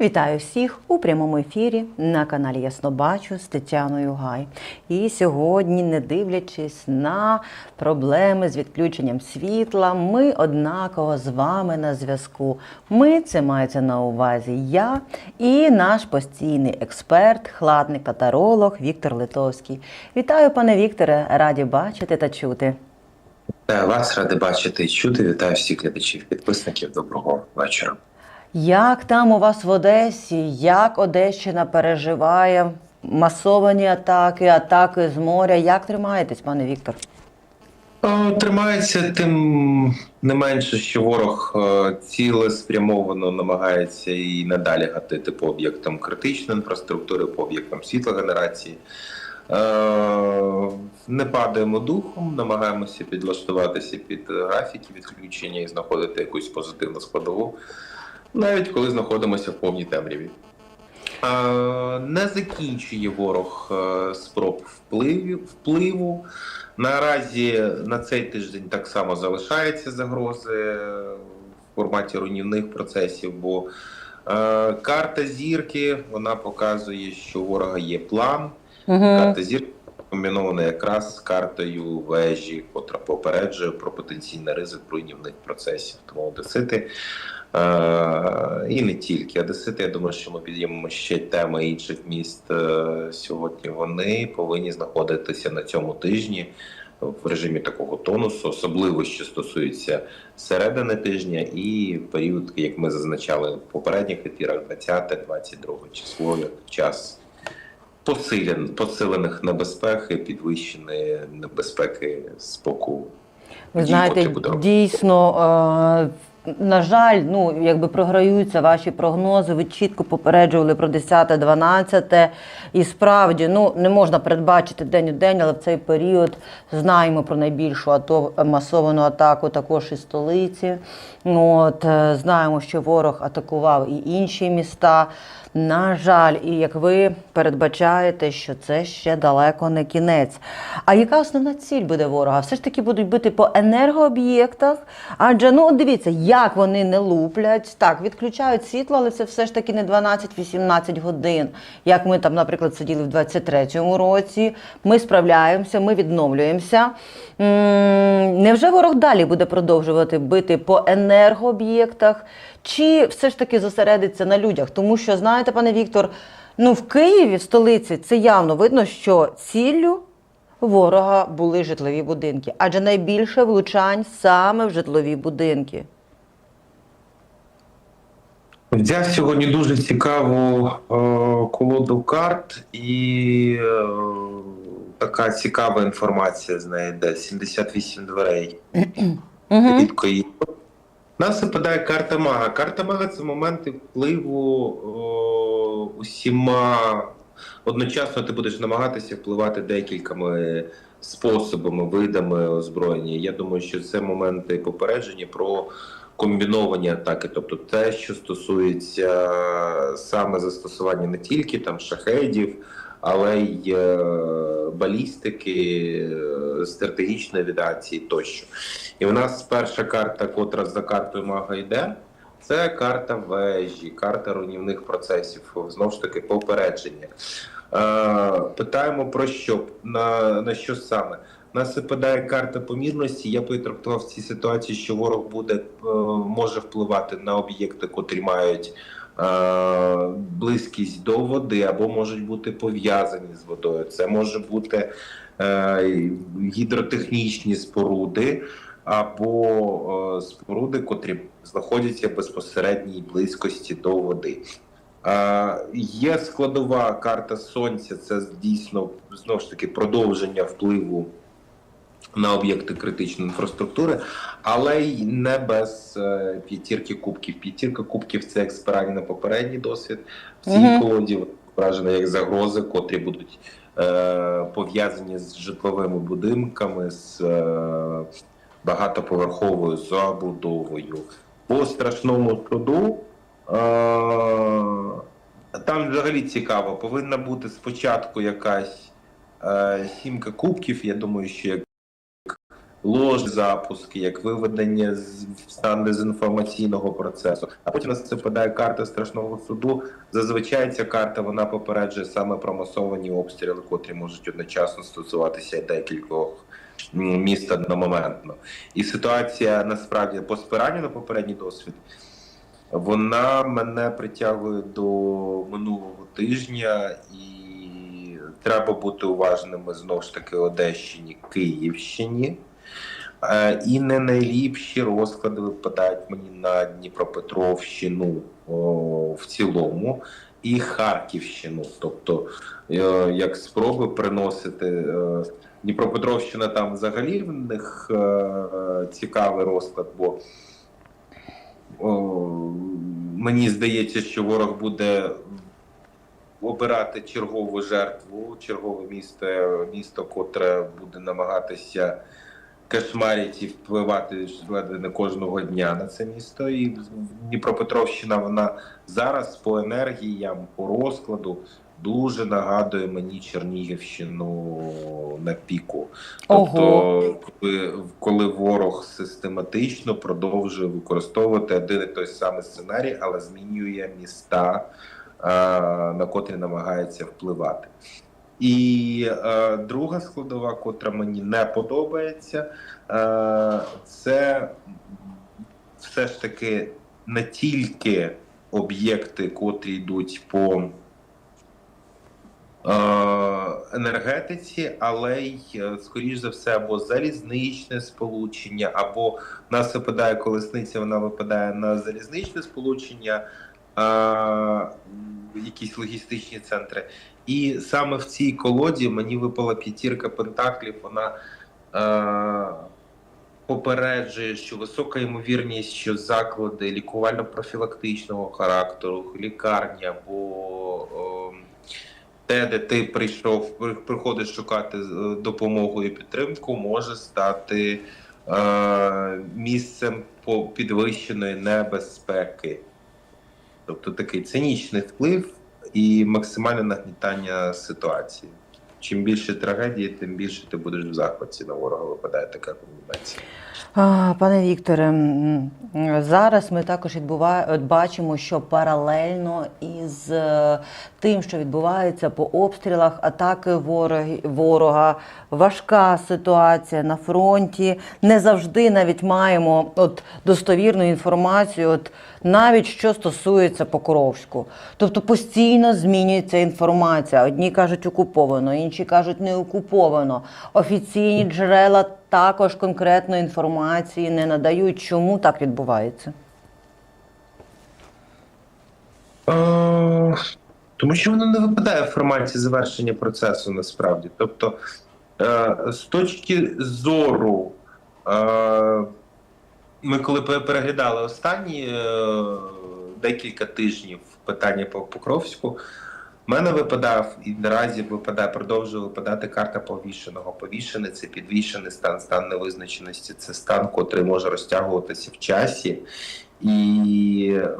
Вітаю всіх у прямому ефірі на каналі Яснобачу з Тетяною Гай. І сьогодні, не дивлячись на проблеми з відключенням світла, ми однаково з вами на зв'язку. Ми це мається на увазі я і наш постійний експерт, хладник та таролог Віктор Литовський. Вітаю, пане Вікторе, раді бачити та чути. Вас ради бачити і чути. Вітаю всіх глядачів, підписників. Доброго вечора. Як там у вас в Одесі? Як Одещина переживає масовані атаки, атаки з моря? Як тримаєтесь, пане Віктор? Тримається тим не менше, що ворог е, цілеспрямовано намагається і надалі гатити по об'єктам критичної інфраструктури, по об'єктам світлогенерації. Е, Не падаємо духом, намагаємося підлаштуватися під графіки відключення і знаходити якусь позитивну складову, навіть коли знаходимося в повній темряві. Е, Не закінчує ворог е, спроб впливів, впливу. Наразі на цей тиждень так само залишаються загрози в форматі руйнівних процесів, бо е, карта зірки вона показує, що у ворога є план. Карта зірки комбінована якраз з картою вежі, котра попереджує про потенційний ризик руйнівних процесів. Тому одесити е, і не тільки одесити. Я думаю, що ми підіймемо ще теми інших міст е, сьогодні. Вони повинні знаходитися на цьому тижні. В режимі такого тонусу, особливо що стосується середини тижня і період, як ми зазначали в попередніх ефірах, 20-22 число, як час посилен, посилених небезпек і підвищеної небезпеки споку. Ви знаєте, дійсно, е, на жаль, ну якби програються ваші прогнози. Ви чітко попереджували про 10-12. І справді ну не можна передбачити день у день, але в цей період знаємо про найбільшу ато масовану атаку також і столиці. От е, знаємо, що ворог атакував і інші міста. На жаль, і як ви передбачаєте, що це ще далеко не кінець. А яка основна ціль буде ворога? Все ж таки будуть бити по енергооб'єктах. Адже ну дивіться, як вони не луплять. Так, відключають світло, але це все ж таки не 12-18 годин. Як ми там, наприклад, сиділи в 23-му році. Ми справляємося, ми відновлюємося. Невже ворог далі буде продовжувати бити по енергооб'єктах? Чи все ж таки зосередиться на людях? Тому що, знаєте, пане Віктор, ну в Києві, в столиці, це явно видно, що ціллю ворога були житлові будинки, адже найбільше влучань саме в житлові будинки. Взяв сьогодні дуже цікаву е, колоду карт і е, така цікава інформація з неї йде 78 дверей. Рідко її. Нас випадає карта мага. Карта мага це моменти впливу о, усіма. Одночасно ти будеш намагатися впливати декількома способами, видами озброєння. Я думаю, що це моменти попередження про комбіновані атаки, тобто те, що стосується саме застосування не тільки там шахедів, але й е, балістики, е, стратегічної авіації тощо. І у нас перша карта, котра за картою мага йде, це карта вежі, карта руйнівних процесів, знову ж таки, попередження. Е, питаємо про що? На, на що саме? Нас випадає карта помірності. Я потрактував в цій ситуації, що ворог буде е, може впливати на об'єкти, котрі мають е, близькість до води, або можуть бути пов'язані з водою. Це може бути е, гідротехнічні споруди або е, споруди, котрі знаходяться в безпосередній близькості до води. Е, є складова карта сонця, це дійсно знову ж таки продовження впливу на об'єкти критичної інфраструктури, але й не без е, п'ятірки кубків. П'ятірка кубків це як спираль на попередній досвід. В цій Мгм. колоді вражено як загрози, котрі будуть е, пов'язані з житловими будинками, з е, багатоповерховою забудовою. По страшному суду е, там взагалі цікаво, повинна бути спочатку якась е, сімка кубків. Я думаю, що як ложні запуски, як виведення з стан дезінформаційного процесу. А потім нас це впадає карта страшного суду. Зазвичай ця карта вона попереджує саме про масовані обстріли, котрі можуть одночасно стосуватися декількох міст одномоментно. І ситуація насправді по спиранню на попередній досвід. Вона мене притягує до минулого тижня, і треба бути уважними знову ж таки Одещині, Київщині. Е, І не найліпші розклади випадають мені на Дніпропетровщину в цілому і Харківщину. Тобто, е, як спроби приносити е, Дніпропетровщина там взагалі в них цікавий розклад, бо мені здається, що ворог буде обирати чергову жертву, чергове місто, місто, котре буде намагатися кошмарити і впливати ледве не кожного дня на це місто. І Дніпропетровщина вона зараз по енергіям, по розкладу дуже нагадує мені Чернігівщину на піку. Тобто, Ого. коли, коли ворог систематично продовжує використовувати один і той самий сценарій, але змінює міста, е, на котрі намагається впливати. І е, друга складова, котра мені не подобається, е, це все ж таки не тільки об'єкти, котрі йдуть по е, енергетиці, але й, е, скоріш за все, або залізничне сполучення, або нас випадає колесниця, вона випадає на залізничне сполучення, е, якісь логістичні центри. І саме в цій колоді мені випала п'ятірка пентаклів. Вона е, попереджує, що висока ймовірність, що заклади лікувально-профілактичного характеру, лікарні або е, те, де ти прийшов, приходиш шукати е, допомогу і підтримку, може стати е, місцем підвищеної небезпеки. Тобто такий цинічний вплив і максимальне нагнітання ситуації. Чим більше трагедії, тим більше ти будеш в захваті на ворога. Випадає така комбінація. А, Пане Вікторе, зараз ми також відбува... от бачимо, що паралельно із е, тим, що відбувається по обстрілах, атаки вороги... ворога, важка ситуація на фронті. Не завжди навіть маємо от достовірну інформацію, от навіть що стосується Покровську. Тобто постійно змінюється інформація. Одні кажуть окуповано, інші кажуть не окуповано. Офіційні джерела також конкретної інформації не надають. Чому так відбувається? Тому що воно не випадає в форматі завершення процесу насправді. Тобто, е, з точки зору, е, ми коли переглядали останні е, декілька тижнів питання по Покровську, в мене випадав і наразі випадає, продовжує випадати карта повішеного. Повішений це підвішений стан, стан невизначеності. Це стан, котрий може розтягуватися в часі. І е,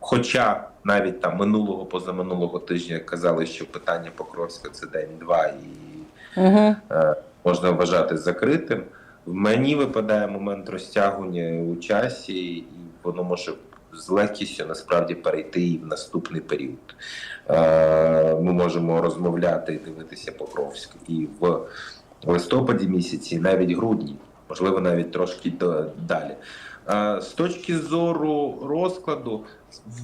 хоча навіть там минулого позаминулого тижня казали, що питання Покровська це день-два і Угу. е, можна вважати закритим. Мені випадає момент розтягування у часі, і воно може з легкістю насправді перейти і в наступний період. Е, Ми можемо розмовляти і дивитися Покровськ і в листопаді місяці, і навіть грудні, можливо, навіть трошки далі. Е, З точки зору розкладу,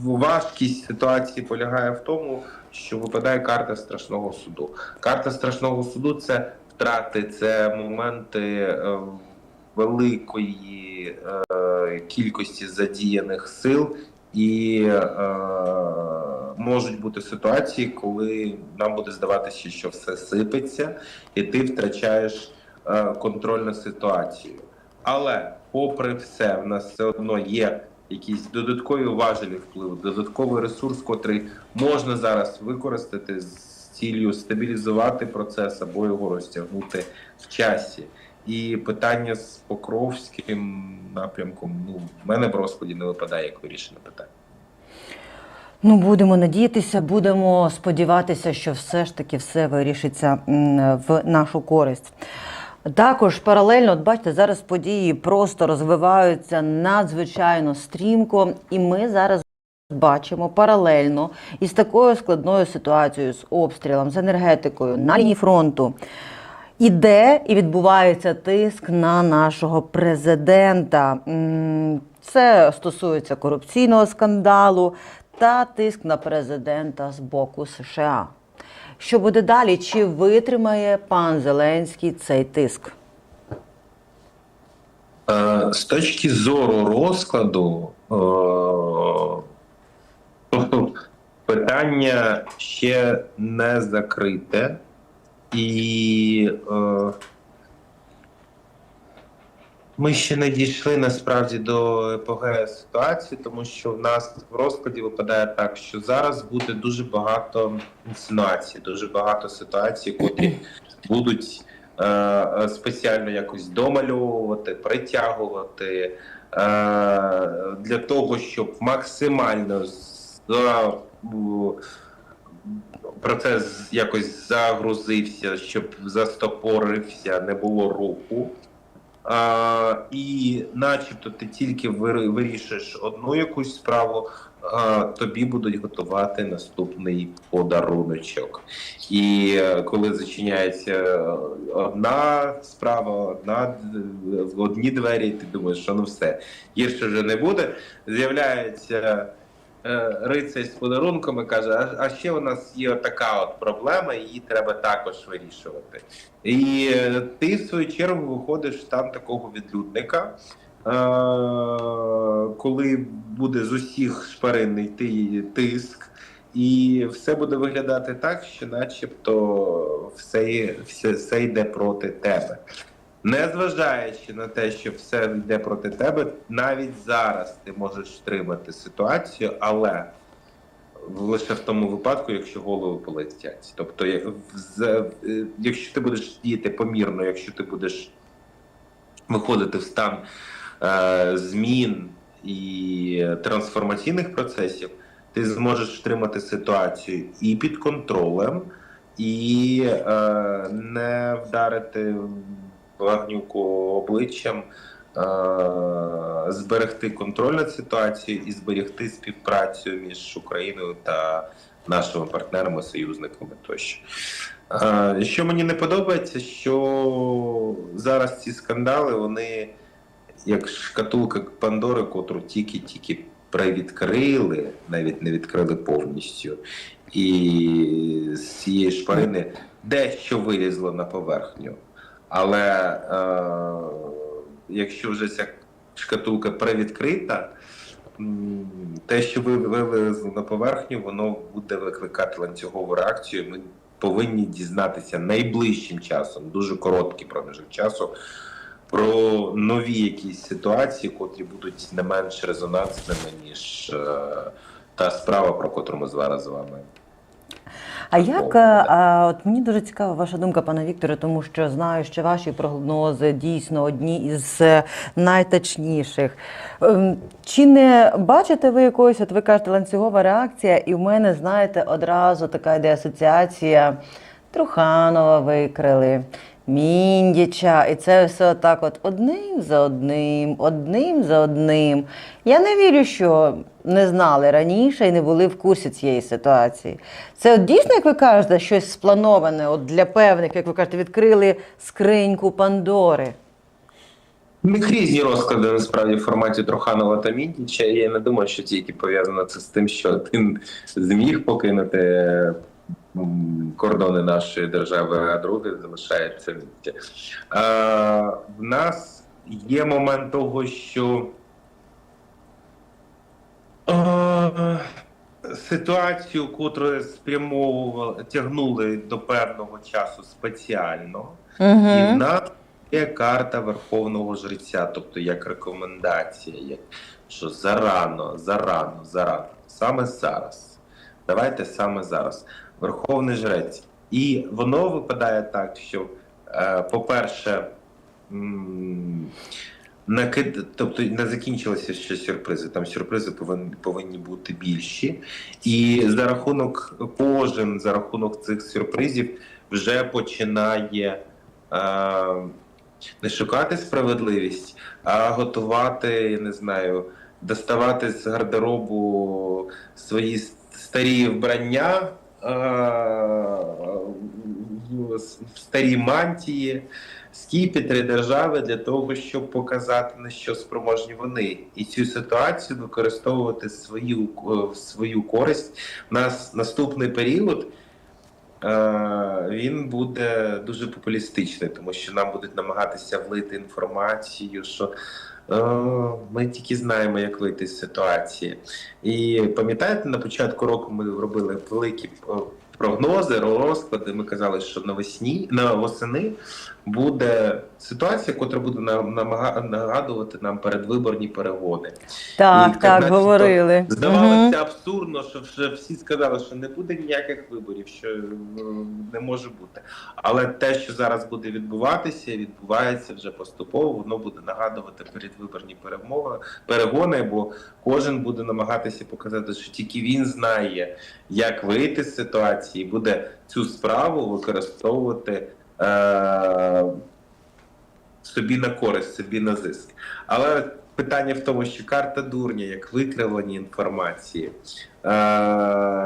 важкість ситуації полягає в тому, що випадає карта страшного суду. Карта страшного суду це втрати, це моменти е, великої е, кількості задіяних сил, і е, можуть бути ситуації, коли нам буде здаватися, що все сипеться, і ти втрачаєш контроль над ситуацією. Але, попри все, в нас все одно є якісь додаткові важелі впливу, додатковий ресурс, котрий можна зараз використати з ціллю стабілізувати процес або його розтягнути в часі. І питання з Покровським напрямком ну в мене в розкладі не випадає як вирішене питання. Ну, будемо надіятися, будемо сподіватися, що все ж таки все вирішиться в нашу користь. Також паралельно, от бачите, зараз події просто розвиваються надзвичайно стрімко, і ми зараз бачимо паралельно із такою складною ситуацією з обстрілом, з енергетикою на лінії фронту. Іде і відбувається тиск на нашого президента. Це стосується корупційного скандалу та тиск на президента з боку США. Що буде далі? Чи витримає пан Зеленський цей тиск? Е, З точки зору розкладу, е, питання ще не закрите, і е, ми ще не дійшли насправді до епогею ситуації, тому що в нас в розкладі випадає так, що зараз буде дуже багато інсинуацій, дуже багато ситуацій, котрі будуть е, спеціально якось домальовувати, притягувати е, для того, щоб максимально за, процес якось загрузився, щоб застопорився, не було руху. А, і начебто ти тільки вирішиш одну якусь справу, а, тобі будуть готувати наступний подаруночок. І е, коли зачиняється одна справа, одна д- одні двері, ти думаєш, що ну все, гірше вже не буде. З'являється е, рицарь з подарунком і каже: а, ще у нас є така от проблема, її треба також вирішувати. І е, ти, в свою чергу, виходиш там такого відлюдника. е, Коли буде з усіх шпарин йти тиск, і все буде виглядати так, що начебто все, все, все йде проти тебе. Незважаючи на те, що все йде проти тебе, навіть зараз ти можеш втримати ситуацію, але лише в тому випадку, якщо голови полетять. Тобто, е, якщо ти будеш діяти помірно, якщо ти будеш виходити в стан е, змін і трансформаційних процесів, ти зможеш втримати ситуацію і під контролем, і е, не вдарити вагнюку обличчям, е, зберегти контроль над ситуацією і зберегти співпрацю між Україною та нашими партнерами, союзниками тощо. Е, Що мені не подобається, що зараз ці скандали, вони як шкатулка Пандори, котру тільки-тільки привідкрили, навіть не відкрили повністю. І з цієї шпарини дещо вилізло на поверхню. Але е, якщо вже ця шкатулка привідкрита, те, що ви вилезло на поверхню, воно буде викликати ланцюгову реакцію. Ми повинні дізнатися найближчим часом, дуже короткий проміжок часу, про нові якісь ситуації, котрі будуть не менш резонансними, ніж е, та справа, про котру ми зараз з вами. А як е, а, от мені дуже цікава ваша думка, пане Вікторе, тому що знаю, що ваші прогнози дійсно одні із е, найточніших. Ем, Чи не бачите ви якоїсь, от ви кажете, ланцюгова реакція, і в мене, знаєте, одразу така йде асоціація Труханова викрили. Міндіча, і це все так от одним за одним, одним за одним. Я не вірю, що не знали раніше і не були в курсі цієї ситуації. Це от дійсно, як ви кажете, щось сплановане от для певних, як ви кажете, відкрили скриньку Пандори. У них різні розклади насправді в форматі Троханова та Міндіча. Я не думаю, що тільки пов'язано це з тим, що один зміг покинути кордони нашої держави, а другий залишається в місті. В нас є момент того, що а, ситуацію, котру спрямовували, тягнули до певного часу спеціально. І в Угу. нас є карта Верховного Жреця, тобто як рекомендація, як що зарано, зарано, зарано. Саме зараз. Давайте саме зараз. Верховний Жрець. І воно випадає так, що, е, по-перше, накид... тобто не закінчилися ще сюрпризи. Там сюрпризи повинні, повинні бути більші. І за рахунок кожен за рахунок цих сюрпризів вже починає е, не шукати справедливість, а готувати, я не знаю, доставати з гардеробу свої старі вбрання. Е, Старі мантії, скіпетри держави для того, щоб показати на що спроможні вони, і цю ситуацію використовувати свою, в свою користь. Нас наступний період. е, Він буде дуже популістичний, тому що нам будуть намагатися влити інформацію, що е, ми тільки знаємо, як вийти з ситуації. І пам'ятаєте, на початку року ми робили великі е, прогнози, розклади. Ми казали, що навесні на восени буде ситуація, яка буде нам нагадувати нам передвиборні перегони. Так, І так, 15 говорили. Здавалося Мгм. абсурдно, що вже всі сказали, що не буде ніяких виборів, що е, не може бути. Але те, що зараз буде відбуватися, відбувається вже поступово. Воно буде нагадувати передвиборні перемови, перегони, бо кожен буде намагатися показати, що тільки він знає, як вийти з ситуації, і буде цю справу використовувати. Е- собі на користь, собі на зиск. Але питання в тому, що карта дурня, як викривлення інформації, е,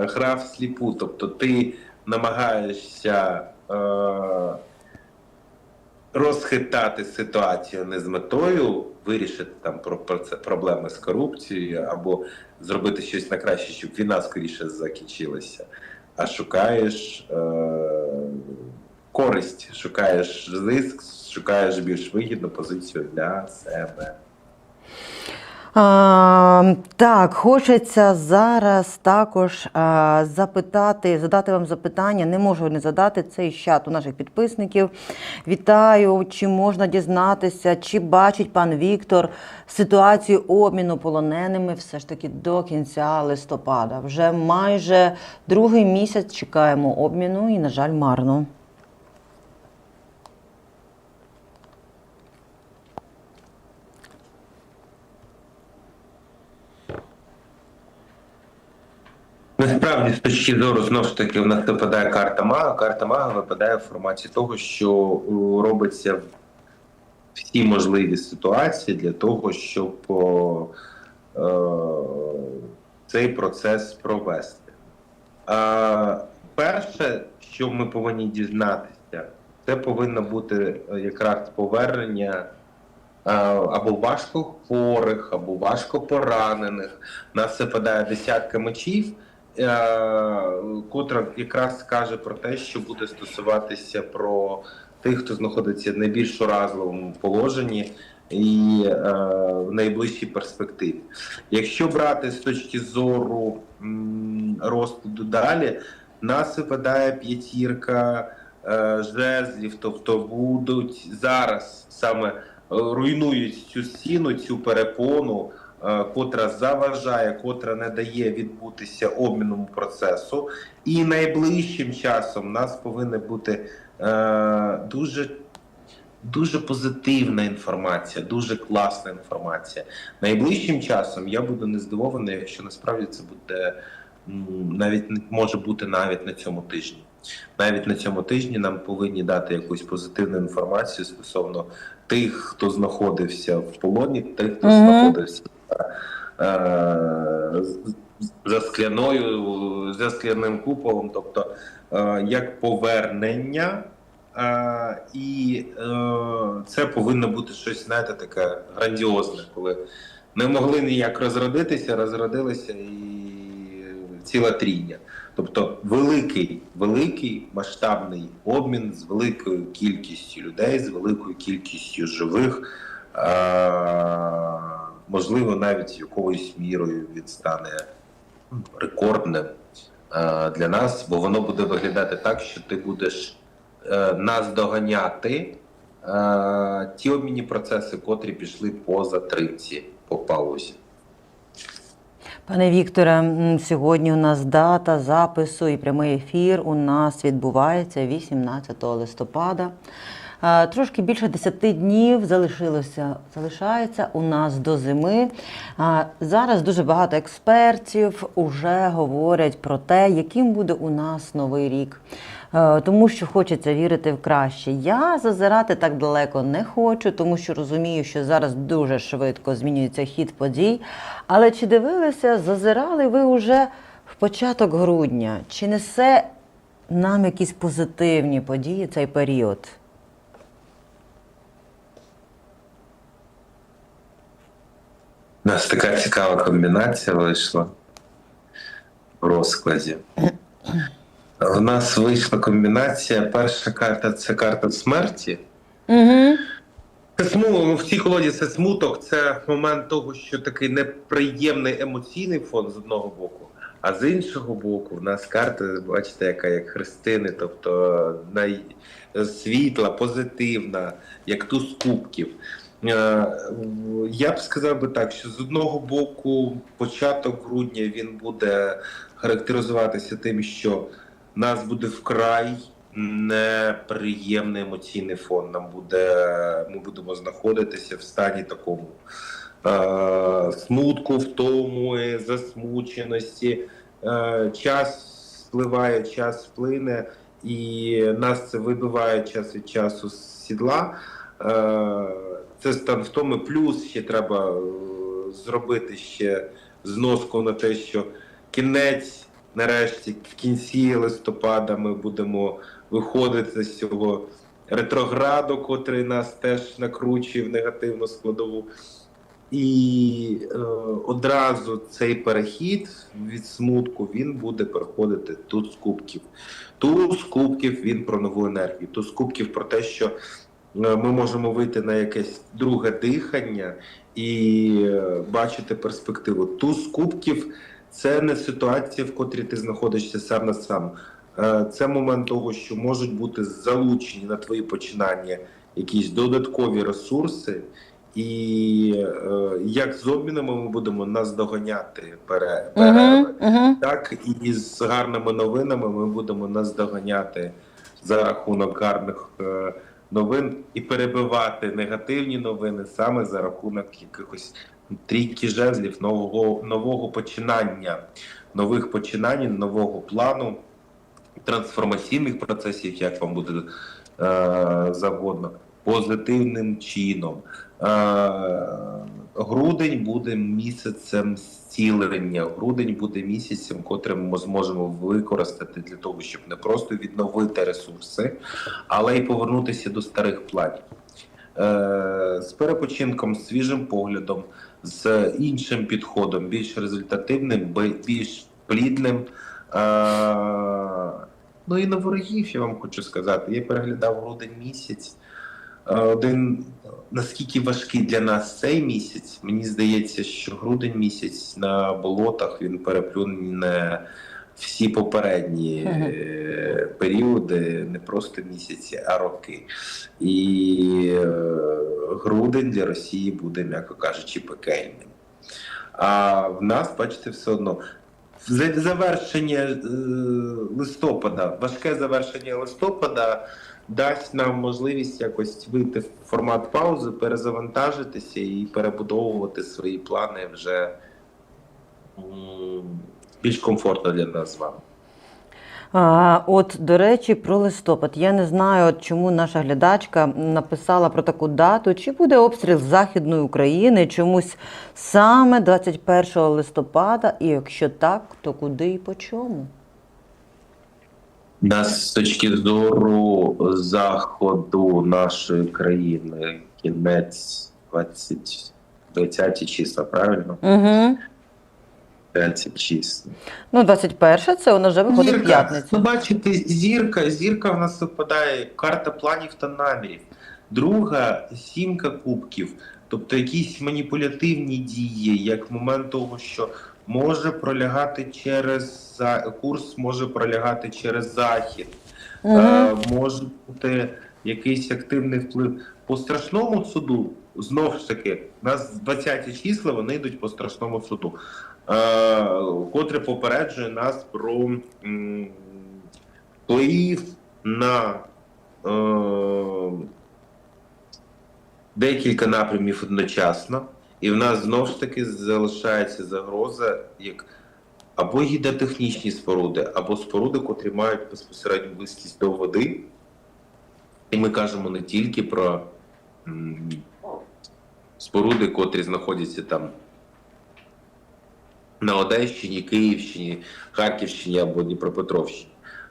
гра в сліпу, тобто ти намагаєшся е, розхитати ситуацію не з метою вирішити там про, про це проблеми з корупцією або зробити щось на краще, щоб війна скоріше закінчилася, а шукаєш е, користь, шукаєш зиск, шукаєш більш вигідну позицію для себе. А, так, хочеться зараз також а, запитати, задати вам запитання. Не можу не задати цей чат у наших підписників. Вітаю! Чи можна дізнатися, чи бачить пан Віктор ситуацію обміну полоненими все ж таки до кінця листопада? Вже майже другий місяць чекаємо обміну і, на жаль, марно. Насправді, з точки зору знову ж таки, в нас випадає карта мага. Карта мага випадає в форматі того, що робиться всі можливі ситуації для того, щоб е, цей процес провести. А, перше, що ми повинні дізнатися, це повинно бути е, якраз повернення е, або важко хворих, або важко поранених. У нас випадає десятка мечів, е, котра якраз каже про те, що буде стосуватися про тих, хто знаходиться в найбільш уразливому положенні і е, в найближчій перспективі. Якщо брати з точки зору розкладу далі, нас випадає п'ятірка е, жезлів, тобто будуть зараз саме е, руйнують цю стіну, цю перепону, е, котра заважає, котра не дає відбутися обмінному процесу. І найближчим часом нас повинна бути е, дуже. Дуже позитивна інформація, дуже класна інформація. Найближчим часом я буду не здивований, якщо насправді це буде навіть може бути навіть на цьому тижні. Навіть на цьому тижні нам повинні дати якусь позитивну інформацію стосовно тих, хто знаходився в полоні, тих, хто Мгм. знаходився е, з- з- за скляною, за скляним куполом, тобто е, як повернення. Е, і е, це повинно бути щось, знаєте, таке грандіозне, коли не могли ніяк розродитися, розродилися і ціла трійня. Тобто великий, великий масштабний обмін з великою кількістю людей, з великою кількістю живих. Е, можливо, навіть якоюсь мірою він стане рекордним е, для нас, бо воно буде виглядати так, що ти будеш е, нас доганяти е, ті обмінні процеси, котрі пішли по затримці, по паузі. Пане Вікторе, сьогодні у нас дата запису і прямий ефір у нас відбувається 18 листопада. Е, Трошки більше 10 днів залишилося, залишається у нас до зими. Е, Зараз дуже багато експертів вже говорять про те, яким буде у нас новий рік. Е, Тому що хочеться вірити в краще. Я зазирати так далеко не хочу, тому що розумію, що зараз дуже швидко змінюється хід подій. Але чи дивилися, зазирали ви вже в початок грудня? Чи несе нам якісь позитивні події цей період? У нас така цікава комбінація вийшла в розкладі. У нас вийшла комбінація. Перша карта це карта смерті. Угу. Це сму... в цій колоді це смуток, це момент того, що такий неприємний емоційний фон з одного боку, а з іншого боку, в нас карта, бачите, яка як хрестини, тобто най... світла, позитивна, як туз кубків. Е, Я б сказав би так, що з одного боку, початок грудня він буде характеризуватися тим, що нас буде вкрай неприємний емоційний фон. Нам буде, ми будемо знаходитися в стані такому е, смутку, втоми, засмученості. Е, час спливає, час вплине, і нас це вибиває час від часу з сідла. Е, це стан втоми. Плюс ще треба е, зробити ще зноску на те, що кінець, нарешті, в кінці листопада ми будемо виходити з цього ретрограду, котрий нас теж накручує в негативну складову. І е, одразу цей перехід від смутку він буде проходити тут з кубків. Тут з кубків він про нову енергію. Тут з кубків про те, що ми можемо вийти на якесь друге дихання і е, бачити перспективу. Туз кубків це не ситуація, в котрій ти знаходишся сам на сам. Е, Це момент того, що можуть бути залучені на твої починання якісь додаткові ресурси, і е, як з обмінами ми будемо наздоганяти пере, перерви, Угу. так і з гарними новинами ми будемо наздоганяти за рахунок гарних е, новин і перебивати негативні новини саме за рахунок якихось трійки жезлів нового нового починання, нових починань, нового плану, трансформаційних процесів, як вам буде е, завгодно, позитивним чином. Е, грудень буде місяцем зцілення. Грудень буде місяцем, котрим ми зможемо використати для того, щоб не просто відновити ресурси, але й повернутися до старих планів. Е, з перепочинком, свіжим поглядом, з іншим підходом, більш результативним, бі- більш плідним. Е, ну і на ворогів я вам хочу сказати. Я переглядав грудень місяць. Е, Один наскільки важкий для нас цей місяць, мені здається, що грудень місяць на болотах він переплюне всі попередні е, періоди, не просто місяці, а роки. І е, грудень для Росії буде, м'яко кажучи, пекельним. А в нас, бачите, все одно. Завершення листопада, важке завершення листопада дасть нам можливість якось вийти в формат паузи, перезавантажитися і перебудовувати свої плани вже більш комфортно для нас з вами. От, до речі, про листопад. Я не знаю, от чому наша глядачка написала про таку дату. Чи буде обстріл Західної України чомусь саме 21 листопада? І якщо так, то куди і по чому? Нас з точки зору заходу нашої країни кінець 20, 20 числа, правильно? Угу. 20 числа. Ну, 21 це нас вже виходить в Ну, бачите, зірка, зірка в нас випадає, карта планів та намірів. Друга сімка кубків, тобто якісь маніпулятивні дії, як момент того, що може пролягати через курс, може пролягати через захід, Угу. е, може бути якийсь активний вплив. По страшному суду, знов ж таки, у нас 20 числа вони йдуть по страшному суду, е, котре попереджує нас про вплив на е, декілька напрямів одночасно, і в нас знову ж таки залишається загроза як або гідротехнічні споруди, або споруди, котрі мають безпосередню близькість до води. І ми кажемо не тільки про споруди, котрі знаходяться там на Одещині, Київщині, Харківщині або Дніпропетровщині.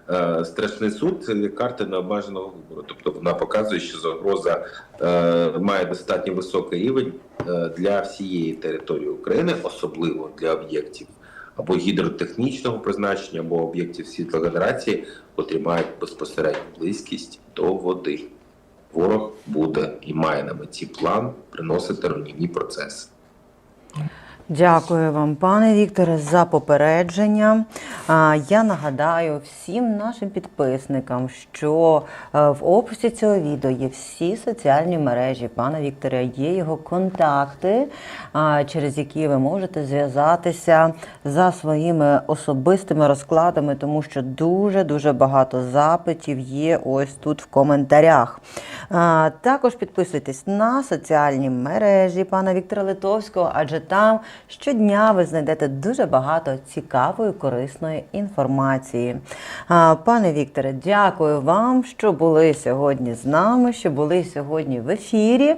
Е, Страшний суд це карта необмеженого вибору. Тобто вона показує, що загроза е, має достатньо високий рівень е, для всієї території України, особливо для об'єктів або гідротехнічного призначення, або об'єктів світлогенерації, котрі мають безпосередню близькість до води. Ворог буде і має на меті план приносити руйнівні процеси. Дякую вам, пане Вікторе, за попередження. Я нагадаю всім нашим підписникам, що е, в описі цього відео є всі соціальні мережі пана Віктора, є його контакти, через які ви можете зв'язатися за своїми особистими розкладами, тому що дуже дуже багато запитів є ось тут в коментарях. Також підписуйтесь на соціальні мережі пана Віктора Литовського, адже там щодня ви знайдете дуже багато цікавої, корисної інформації. Пане Вікторе, дякую вам, що були сьогодні з нами, що були сьогодні в ефірі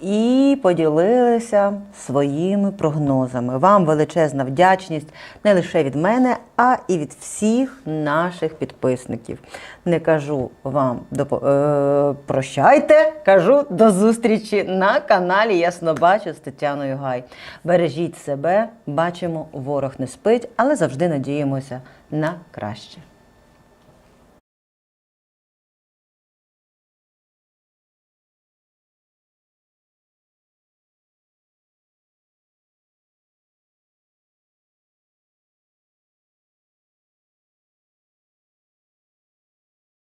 і поділилися своїми прогнозами. Вам величезна вдячність не лише від мене, а і від всіх наших підписників. Не кажу вам до е, прощайте, кажу до зустрічі на каналі Ясно Бачу з Тетяною Гай. Бережіть себе, бачимо, ворог не спить, але завжди надіємося на краще.